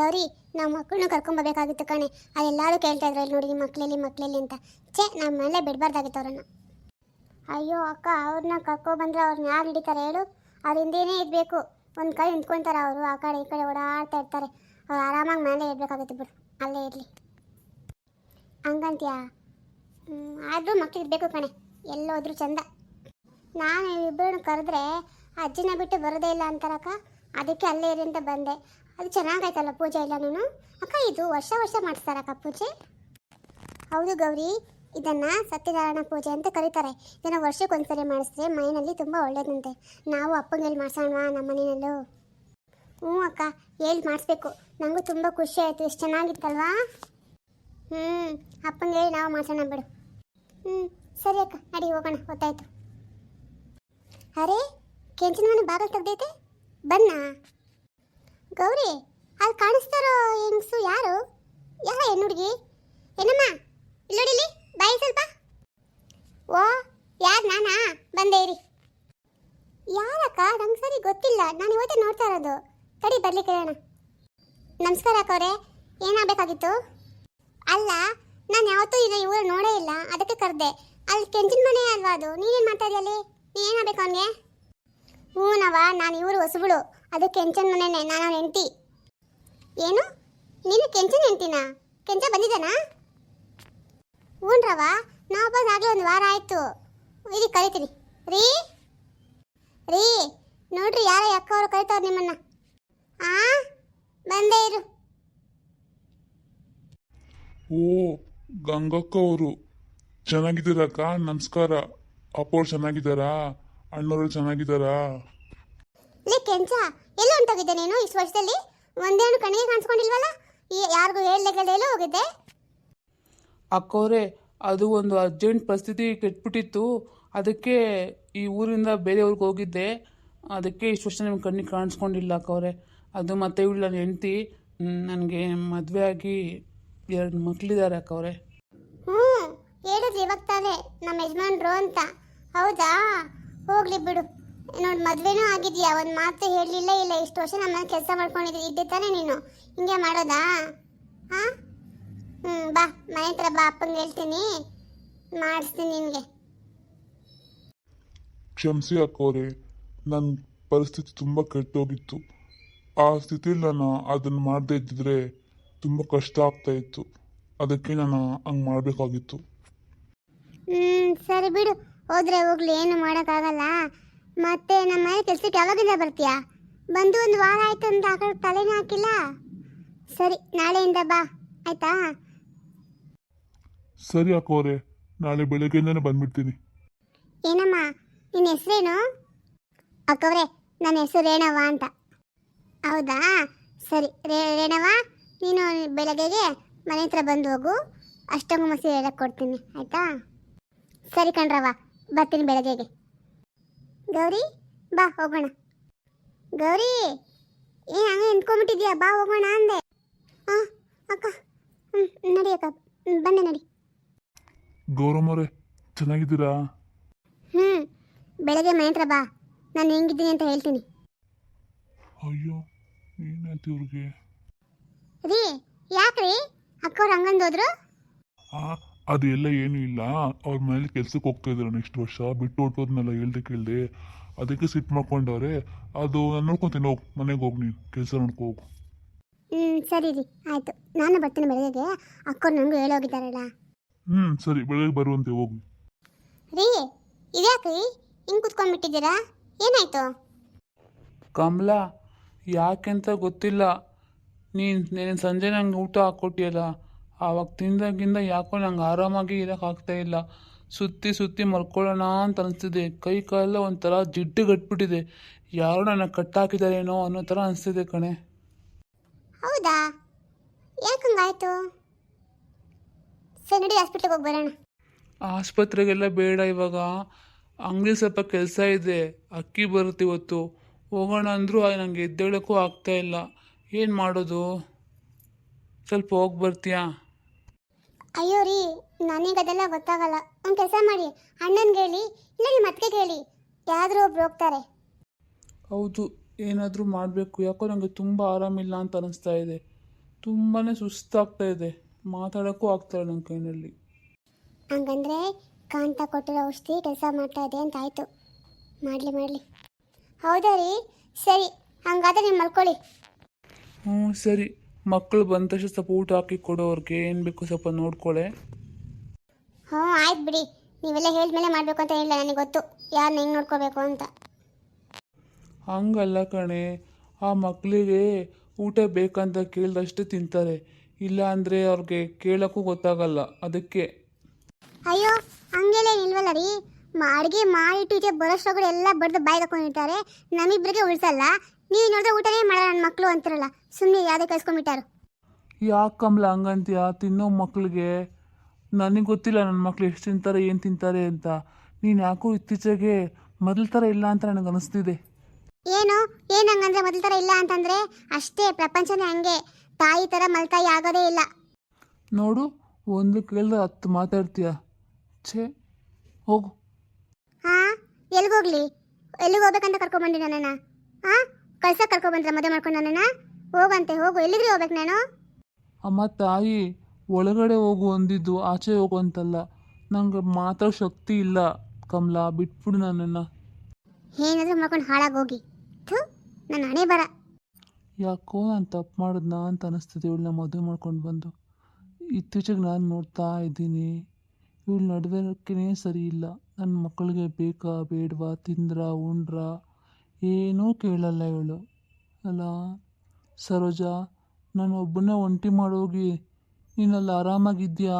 ಗೌರಿ, ನಾವು ಮಕ್ಕಳನ್ನ ಕರ್ಕೊಂಬರ್ಬೇಕಾಗಿತ್ತು ಕಣೆ. ಅದೆಲ್ಲರೂ ಕೇಳ್ತಾ ಇದ್ರು ಇಲ್ಲಿ ನೋಡಿ ನಿಮ್ಮ ಮಕ್ಕಳಲ್ಲಿ ಮಕ್ಳಲ್ಲಿ ಅಂತ. ಛೇ ನಮ್ಮ ಮನೇಲೆ ಬಿಡಬಾರ್ದಾಗಿತ್ತು ಅವ್ರನ್ನ. ಅಯ್ಯೋ ಅಕ್ಕ, ಅವ್ರನ್ನ ಕರ್ಕೊಬಂದ್ರೆ ಅವ್ರನ್ನ ಯಾರು ಹಿಡಿತಾರೆ ಹೇಳು? ಅವ್ರ ಹಿಂದೇನೇ ಇರಬೇಕು. ಒಂದು ಕೈ ನಿಂತ್ಕೊಂತಾರೆ ಅವರು, ಆ ಕಡೆ ಈ ಕಡೆ ಓಡಾಡ್ತಾ ಇರ್ತಾರೆ. ಅವ್ರು ಆರಾಮಾಗಿ ಮನೇಲೆ ಇರಬೇಕಾಗುತ್ತೆ ಬಿಡು. ಅಲ್ಲೇ ಇರಲಿ. ಹಂಗಂತ್ಯಾ? ಆದರೂ ಮಕ್ಳು ಇರಬೇಕು ಕಣೆ. ಎಲ್ಲೋದ್ರೂ ಚಂದ. ನಾನು ಇಬ್ಬರನ್ನು ಕರೆದ್ರೆ ಅಜ್ಜಿನ ಬಿಟ್ಟು ಬರೋದೇ ಇಲ್ಲ ಅಂತಾರಕ್ಕ? ಅದಕ್ಕೆ ಅಲ್ಲೇ ಇರಿ ಅಂತ ಬಂದೆ. ಅದು ಚೆನ್ನಾಗಾಯ್ತಲ್ಲ ಪೂಜೆ ಎಲ್ಲನೂ ಅಕ್ಕ, ಇದು ವರ್ಷ ವರ್ಷ ಮಾಡಿಸ್ತಾರಕ್ಕ ಪೂಜೆ? ಹೌದು ಗೌರಿ, ಇದನ್ನು ಸತ್ಯನಾರಾಯಣ ಪೂಜೆ ಅಂತ ಕರೀತಾರೆ. ಇದನ್ನು ವರ್ಷಕ್ಕೊಂದ್ಸರಿ ಮಾಡಿಸಿದ್ರೆ ಮೈನಲ್ಲಿ ತುಂಬ ಒಳ್ಳೇದಂತೆ. ನಾವು ಅಪ್ಪಂಗೆ ಹೇಳಿ ಮಾಡಿಸೋಣ ನಮ್ಮ ಮನೆಯಲ್ಲೂ. ಹ್ಞೂ ಅಕ್ಕ, ಹೇಳಿ ಮಾಡಿಸ್ಬೇಕು. ನನಗೂ ತುಂಬ ಖುಷಿ ಆಯಿತು ಎಷ್ಟು ಚೆನ್ನಾಗಿತ್ತಲ್ವಾ? ಹ್ಞೂ ಅಪ್ಪಂಗೆ ಹೇಳಿ ನಾವು ಮಾಡ್ಸೋಣ ಬಿಡು. ಹ್ಞೂ, ಸರಿ ಅಕ್ಕ ಅಡಿ ಹೋಗೋಣ, ಗೊತ್ತಾಯ್ತು. ಅರೆ, ಕೆಂಚಿನ ಮನೆ ಬಾಗಿಲು ತೆಗ್ದೈತೆ? ಬನ್ನ? ಗೌರಿ, ಅಲ್ಲಿ ಕಾಣಿಸ್ತಾರೋ ಹೆಂಗ್ಸು ಯಾರು? ಯಾರ ಹೆಣ್ಣು ಹುಡುಗಿ. ಏನಮ್ಮ? ಇಲ್ಲೋಡಿಲಿ ಬಾಯಿ ಸ್ವಲ್ಪ. ಓ, ಯಾರು ನಾನಾ? ಬಂದೆ ಇರಿ. ಯಾರಕ್ಕ? ನಂಗೆ ಸರಿ ಗೊತ್ತಿಲ್ಲ. ನಾನು ಇವತ್ತೇ ನೋಡ್ತಾ ಇರೋದು. ತಡಿ ಬರ್ಲಿ ಕೇಳೋಣ ನಮಸ್ಕಾರ ಅಕ್ಕವ್ರೆ ಏನಾಗಬೇಕಾಗಿತ್ತು? ಅಲ್ಲ, ನಾನು ಯಾವತ್ತೂ ಈಗ ಇವರು ನೋಡೇ ಇಲ್ಲ. ಅದಕ್ಕೆ ಕರೆದೆ. ಅಲ್ಲಿ ಕೆಂಚಿನ ಮನೆ ಅಲ್ವಾ ಅದು? ನೀನೇನು ಮಾಡ್ತಾ ಇದೆಯಲ್ಲಿ ನೀ ಏನಾಗಬೇಕು ಅವನಿಗೆ? ಹ್ಞೂನವ ನಾನು ಇವರು ಹೊಸಬಳು. ಅದು ಕೆಂಚನ್ ಮನೆನೇ, ನಾನು ಅವ್ನ ಹೆಂಡತಿ. ಏನು? ನೀನು ಕೆಂಚನ್ ಹೆಂಡ್ತಿನ? ಕೆಂಚ ಬಂದಿದ್ದಾನಾ? ಹ್ಞೂನ್ರವ ನಾ ಒಬ್ಬ ಆಗಲೇ ಒಂದು ವಾರ ಆಯಿತು. ಇಲ್ಲಿ ಕರಿತೀನಿ. ರೀ? ರೀ, ನೋಡ್ರಿ ಯಾರ ಅಕ್ಕ ಅವರು ಕರಿತಾವ್ರು ನಿಮ್ಮನ್ನ. ಆ? ಬಂದೇ ಇರು. ಓ ಗಂಗಕ್ಕ ಅವರು ಚೆನ್ನಾಗಿದ್ದೀರಕ್ಕ, ನಮಸ್ಕಾರ. ಅಪ್ಪವ್ರು ಚೆನ್ನಾಗಿದ್ದಾರಾ? ಅಣ್ಣವರು ಚೆನ್ನಾಗಿದ್ದಾರಾ? ಲೇ ಕೆಂಚ ಎಲ್ಲ ಹೊಂಟೋಗಿದ್ದೆ ನೀನು ಇಷ್ಟು ವರ್ಷದಲ್ಲಿ ಒಂದೇನು ಕಣ್ಣಿಗೆ ಕಾಣಿಸ್ಕೊಂಡಿಲ್ವಲ್ಲ? ಯಾರಿಗೂ ಹೇಳಲೆಗಲ್ಲ ಎಲ್ಲೋ ಹೋಗಿದ್ದೆ? ಅಕ್ಕವ್ರೆ ಅದು ಒಂದು ಅರ್ಜೆಂಟ್ ಪರಿಸ್ಥಿತಿ ಕೆಟ್ಬಿಟ್ಟಿತ್ತು. ಅದಕ್ಕೆ ಈ ಊರಿಂದ ಬೇರೆ ಊರಿಗೆ ಹೋಗಿದ್ದೆ. ಅದಕ್ಕೆ ಇಷ್ಟು ವರ್ಷ ನಿಮ್ಗೆ ಕಣ್ಣಿಗೆ ಕಾಣಿಸ್ಕೊಂಡಿಲ್ಲ ಅಕ್ಕವ್ರೆ ಅದು ಮತ್ತೆ ಇವಳು ನನ್ನ ಹೆಂಡ್ತಿ. ನನಗೆ ಮದುವೆ ಆಗಿ ಎರಡು ಮಕ್ಕಳಿದ್ದಾರೆ ಅಕ್ಕವ್ರೆ ಹ್ಞೂ ಹೇಳಿದ್ರಿ ಇವಾಗ ತಾನೇ ನಮ್ಮ ಯಜಮಾನ್ರು ಅಂತ. ಹೌದಾ? ಹೋಗ್ಲಿ ಬಿಡು. ನೋಡಿ ಮದುವೆನೂ ಆಗಿದ್ಯಾ? ಒಂದು ಮಾತು ಹೇಳಲಿಲ್ಲ ಇಲ್ಲ ಇಷ್ಟು ವರ್ಷ ನಮ್ಮ ಕೆಲಸ ಮಾಡ್ಕೊಂಡಿದ್ರಿ ಇದ್ದೆ ತಾನೇ ನೀನು. ಹಿಂಗೆ ಮಾಡೋದಾ? ಹಾಂ ಹ್ಞೂ ಬಾ ಮನೆ ಹತ್ರ ಬಾ ಅಪ್ಪಂಗೆ ಹೇಳ್ತೀನಿ. ಮಾಡಿಸ್ತೀನಿ ನಿನಗೆ. ಕ್ಷಮಿಸಿ ಅಕ್ಕೋರೆ ನನ್ನ ಪರಿಸ್ಥಿತಿ ತುಂಬ ಕೆಟ್ಟೋಗಿತ್ತು. ಆ ಸ್ಥಿತಿಯಲ್ಲಿ ನಾನು ಅದನ್ನು ಮಾಡದೇ ಇದ್ದಿದ್ರೆ ತುಂಬ ಕಷ್ಟ ಆಗ್ತಾ ಇತ್ತು. ಅದಕ್ಕೆ ನಾನು ಹಂಗೆ ಮಾಡಬೇಕಾಗಿತ್ತು. ಹ್ಞೂ ಸರಿ ಬಿಡು. ಹೋದ್ರೆ ಹೋಗ್ಲಿ ಏನು ಮಾಡೋಕ್ಕಾಗಲ್ಲ. ಮತ್ತೆ ನಮ್ಮ ಮನೆ ಕೆಲ್ಸಕ್ಕೆ ಯಾವಾಗಿಂದ ಬರ್ತೀಯಾ? ಬಂದು ಒಂದು ವಾರ ಆಯ್ತು ಅಂತ ಆ ಕಡೆ ತಲೆನೇ ಹಾಕಿಲ್ಲ. ಸರಿ ನಾಳೆಯಿಂದ ಬಾ. ಆಯ್ತಾ? ಸರಿ ಅಕ್ಕೋರೆ ನಾಳೆ ಬೆಳಗ್ಗೆಯಿಂದನೇ ಬಂದ್ಬಿಡ್ತೀನಿ. ಏನಮ್ಮ ನಿನ್ನ ಹೆಸರೇನು? ಅಕ್ಕವ್ರೆ ನನ್ನ ಹೆಸರು ರೇಣವ ಅಂತ. ಹೌದಾ? ಸರಿ ರೇ ರೇಣವ ನೀನು ಬೆಳಗ್ಗೆಗೆ ಮನೆ ಹತ್ರ ಬಂದು ಹೋಗು. ಅಷ್ಟೊಂದು ಮಸೀದಿ ಹೇಳಕ್ಕೆ ಕೊಡ್ತೀನಿ ಆಯಿತಾ? ಸರಿ ಕಣ್ರವ ಬರ್ತೀನಿ ಬೆಳಗ್ಗೆಗೆ. ಗೌರಿ ಬಾ ಹೋಗೋಣ. ಗೌರಿ ಏನು ಹಂಗೆ ನಿಂತ್ಕೊಂಡ್ಬಿಟ್ಟಿದ್ಯಾ? ಬಾ ಹೋಗೋಣ ಅಂದೆ. ಹಾಂ ಅಕ್ಕ ಹ್ಞೂ ನಡಿ ಅಕ್ಕ ಬನ್ನಿ ನಡಿ. ಗೌರಮ್ಮವ್ರೆ ಚೆನ್ನಾಗಿದ್ದೀರಾ? ಹ್ಞೂ ಬೆಳಗ್ಗೆ ಮನೆ ಹತ್ರ ಬಾ. ನಾನು ಹೆಂಗಿದ್ದೀನಿ ಅಂತ ಹೇಳ್ತೀನಿ. ಅಯ್ಯೋ ಏನಾಯ್ತು ಇವ್ರಿಗೆ? ರೀ ಯಾಕ್ರಿ? ಅಕ್ಕವ್ರು ಹಂಗಂದೋದ್ರು ಆ ಅದು ಎಲ್ಲ ಏನೂ ಇಲ್ಲ. ಅವ್ರ ಮನೇಲಿ ಕೆಲ್ಸಕ್ಕೆ ಹೋಗ್ತಾ ಇದ್ದಾರೆ ನೆಕ್ಸ್ಟ್ ವರ್ಷ. ಬಿಟ್ಟು ಹೊಟ್ಟೋದ್ನೆಲ್ಲ ಹೇಳ್ದೆ ಕೇಳ್ದೆ. ಅದಕ್ಕೆ ಸಿಟ್ಟು ಮಾಡ್ಕೊಂಡವ್ರೆ. ಅದು ನಾನು ನೋಡ್ಕೊತೀನಿ ಹೋಗಿ. ಮನೆಗೆ ಹೋಗಿ ನೀನು. ಕೆಲಸ ನೋಡ್ಕೊ ಹೋಗು. ಹ್ಞೂ ಸರಿ ರೀ ಆಯಿತು. ನಾನು ಬರ್ತೀನಿ ಬೆಳಗ್ಗೆ. ಅಕ್ಕವ್ರು ನನಗೂ ಹೇಳೋಗಿದ್ದಾರಲ್ಲ ಹ್ಞೂ ಸರಿ. ಬೆಳಗ್ಗೆ ಬರುವಂತೆ ಹೋಗಿ. ರೀ ಇದ್ಯಾಕ್ರಿ? ಹಿಂಗೆ ಕುತ್ಕೊಂಡ್ಬಿಟ್ಟಿದ್ದೀರಾ ಏನಾಯ್ತು? ಕಮಲ ಯಾಕೆಂತ ಗೊತ್ತಿಲ್ಲ. ನೀನು ನೀನು ಸಂಜೆ ನಂಗೆ ಊಟ ಹಾಕ್ಕೊಟ್ಟಿಯಲ್ಲ. ಆವಾಗ ತಿಂದಾಗಿಂದ ಯಾಕೋ ನಂಗೆ ಆರಾಮಾಗಿ ಇರೋಕ್ಕಾಗ್ತಾ ಇಲ್ಲ. ಸುತ್ತಿ ಸುತ್ತಿ ಮಲ್ಕೊಳ್ಳೋಣ ಅಂತ ಅನಿಸ್ತಿದೆ. ಕೈ ಕಾಲೆಲ್ಲ ಒಂಥರ ಜಿಡ್ಡು ಗಟ್ಬಿಟ್ಟಿದೆ. ಯಾರೋ ನನ್ನ ಕಟ್ಟಾಕಿದಾರೇನೋ ಅನ್ನೋ ಥರ ಅನಿಸ್ತಿದೆ ಕಣೆ. ಹೌದಾ? ಯಾಕಂಗಾಯ್ತು ಸರಿ ನಡಿ ಹಾಸ್ಪಿಟ್ಲಿಗೆ ಹೋಗಿ ಬರೋಣ. ಆಸ್ಪತ್ರೆಗೆಲ್ಲ ಬೇಡ ಇವಾಗ. ಅಂಗಡಿ ಸ್ವಲ್ಪ ಕೆಲಸ ಇದೆ. ಅಕ್ಕಿ ಬರುತ್ತೆ ಇವತ್ತು. ಹೋಗೋಣ ಅಂದರೂ ನನಗೆ ಎದ್ದೇಳೋಕ್ಕೂ ಆಗ್ತಾ ಇಲ್ಲ. ಏನು ಮಾಡೋದು? ಸ್ವಲ್ಪ ಹೋಗಿ ಬರ್ತೀಯಾ? ಅಯ್ಯೋ ರೀ ನನಗೆ ಅದೆಲ್ಲ ಗೊತ್ತಾಗಲ್ಲ. ಒಂದು ಕೆಲಸ ಮಾಡಿ ಅಣ್ಣನಿಗೆ ಹೇಳಿ ಇಲ್ಲ ನಿಮ್ಮ ಅತ್ತಿಗೆ ಹೇಳಿ ಯಾರಾದರೂ ಒಬ್ರು ಹೋಗ್ತಾರೆ. ಹೌದು ಏನಾದರೂ ಮಾಡಬೇಕು. ಯಾಕೋ ನನಗೆ ತುಂಬ ಆರಾಮಿಲ್ಲ ಅಂತ ಅನಿಸ್ತಾ ಇದೆ. ತುಂಬಾ ಸುಸ್ತಾಗ್ತಾ ಇದೆ. ಮಾತಾಡೋಕ್ಕೂ ಆಗ್ತಾಯಿಲ್ಲ ನನ್ನ ಕೈನಲ್ಲಿ. ಹಂಗಂದ್ರೆ ಕಾಂತ ಕೊಟ್ಟಿರೋ ಔಷಧಿ ಕೆಲಸ ಮಾಡ್ತಾ ಇದೆ ಅಂತ ಆಯ್ತು. ಮಾಡಲಿ ಮಾಡಲಿ. ಹೌದಾ ರೀ? ಸರಿ ಹಂಗಾದ್ರೆ ನೀವು ಮಲ್ಕೊಳ್ಳಿ. ಹ್ಞೂ ಸರಿ. ಮಕ್ಕಳು ಬಂದ ತಕ್ಷಣ ಸ್ವಲ್ಪ ಊಟ ಹಾಕಿ ಕೊಡು ಅವ್ರಿಗೆ ಏನು ಬೇಕು ಸ್ವಲ್ಪ ನೋಡ್ಕೊಳೆ. ಹ್ಞೂ ಆಯ್ತು ಬಿಡಿ. ನೀವೆಲ್ಲ ಹೇಳಿದ್ಮೇಲೆ ಮಾಡಬೇಕು ಅಂತ ಹೇಳಿಲ್ಲ ನನಗೆ ಗೊತ್ತು. ಯಾರನ್ನ ಹೆಂಗೆ ನೋಡ್ಕೋಬೇಕು ಅಂತ. ಹಂಗಲ್ಲ ಕಣೆ. ಆ ಮಕ್ಕಳಿಗೆ ಊಟ ಬೇಕಂತ ಕೇಳಿದಷ್ಟು ತಿಂತಾರೆ. ಇಲ್ಲ ಅಂದರೆ ಅವ್ರಿಗೆ ಕೇಳೋಕ್ಕೂ ಗೊತ್ತಾಗಲ್ಲ ಅದಕ್ಕೆ. ಅಯ್ಯೋ ಹಂಗೆಲ್ಲ ನಿಲ್ವಲ್ಲ ರೀ? ಅಡುಗೆ ಮಾಡಿಟ್ಟು ಈಚೆ ಬರೋಷ್ಟೊಳಗಡೆ ಎಲ್ಲ ಬಡ್ದು ಬಾಯಿಗೆ ಹಾಕೊಂಡಿರ್ತಾರೆ. ನಮಿಬ್ರಿಗೆ ಉಳಿಸಲ್ಲ. ನೀವು ನೋಡಿದ್ರೆ ಊಟನೇ ಮಾಡಲ್ಲ ನನ್ನ ಮಕ್ಕಳು ಅಂತಾರಲ್ಲ. ಸುಮ್ಮನೆ ಯಾವುದೇ ಕಳ್ಸ್ಕೊಂಡ್ಬಿಟ್ಟಾರು. ಯಾಕೆ ಕಮಲ ಹಂಗಂತೀಯ? ತಿನ್ನೋ ಮಕ್ಕಳಿಗೆ ನನಗೆ ಗೊತ್ತಿಲ್ಲ ನನ್ನ ಮಕ್ಳು ಎಷ್ಟು ತಿಂತಾರೆ ಏನು ತಿಂತಾರೆ ಅಂತ. ನೀನು ಯಾಕೋ ಇತ್ತೀಚೆಗೆ ಮೊದಲ ಥರ ಇಲ್ಲ ಅಂತ ನನಗೆ ಅನಿಸ್ತಿದೆ. ಏನು? ಏನು ಹಂಗಂದ್ರೆ ಮೊದಲ ಥರ ಇಲ್ಲ ಅಂತಂದರೆ ಅಷ್ಟೇ ಪ್ರಪಂಚನೇ ಹಂಗೆ. ತಾಯಿ ಥರ ಮಲ್ತಾಯಿ ಆಗೋದೇ ಇಲ್ಲ. ನೋಡು ಒಂದು ಕೇಳಿದ್ರೆ ಹತ್ತು ಮಾತಾಡ್ತೀಯ? ಛೇ ಹೋಗು. ಹಾಂ ಎಲ್ಲಿಗೋಗ್ಲಿ ಎಲ್ಲಿಗೆ ಹೋಗ್ಬೇಕಂತ ಕರ್ಕೊಂಬಂದಿ ನನ್ನ ಹಾಂ ಕಳ್ಸಕ್ಕೆ ಕರ್ಕೊಂಬಂದ್ರ ಮದುವೆ ಮಾಡ್ಕೊಂಡು ನನ್ನ ಹೋಗಂತೆ ಹೋಗು. ಎಲ್ಲಿಗ್ರಿ ಹೋಗ್ಬೇಕು ನಾನು? ಅಮ್ಮ ತಾಯಿ ಒಳಗಡೆ ಹೋಗು ಅಂದಿದ್ದು ಆಚೆ ಹೋಗು ಅಂತಲ್ಲ. ನಂಗೆ ಮಾತ್ರ ಶಕ್ತಿ ಇಲ್ಲ. ಕಮಲ ಬಿಟ್ಬಿಡು ನನ್ನನ್ನು. ಏನಾದರೂ ಮಾಡ್ಕೊಂಡು ಹಾಳಾಗೋಗಿ ಥು ನನ್ನ ಹಣೆ ಬರ. ಯಾಕೋ ನಾನು ತಪ್ಪು ಮಾಡಿದ್ನಾ ಅಂತ ಅನಿಸ್ತದೆ ಇವಳನ್ನ ಮದುವೆ ಮಾಡ್ಕೊಂಡು ಬಂದು. ಇತ್ತೀಚೆಗೆ ನಾನು ನೋಡ್ತಾ ಇದ್ದೀನಿ. ಇವಳು ನಡವಳಿಕೆನೇ ಸರಿ ಇಲ್ಲ. ನನ್ನ ಮಕ್ಕಳಿಗೆ ಬೇಕಾ ಬೇಡವಾ ತಿಂದ್ರ ಉಂಡ್ರ? ಏನೂ ಕೇಳಲ್ಲ ಇವಳು. ಅಲ್ಲ ಸರೋಜ ನಾನು ಒಬ್ಬನೇ ಒಂಟಿ ಮಾಡೋಗಿ ನೀನಲ್ಲಿ ಆರಾಮಾಗಿದ್ಯಾ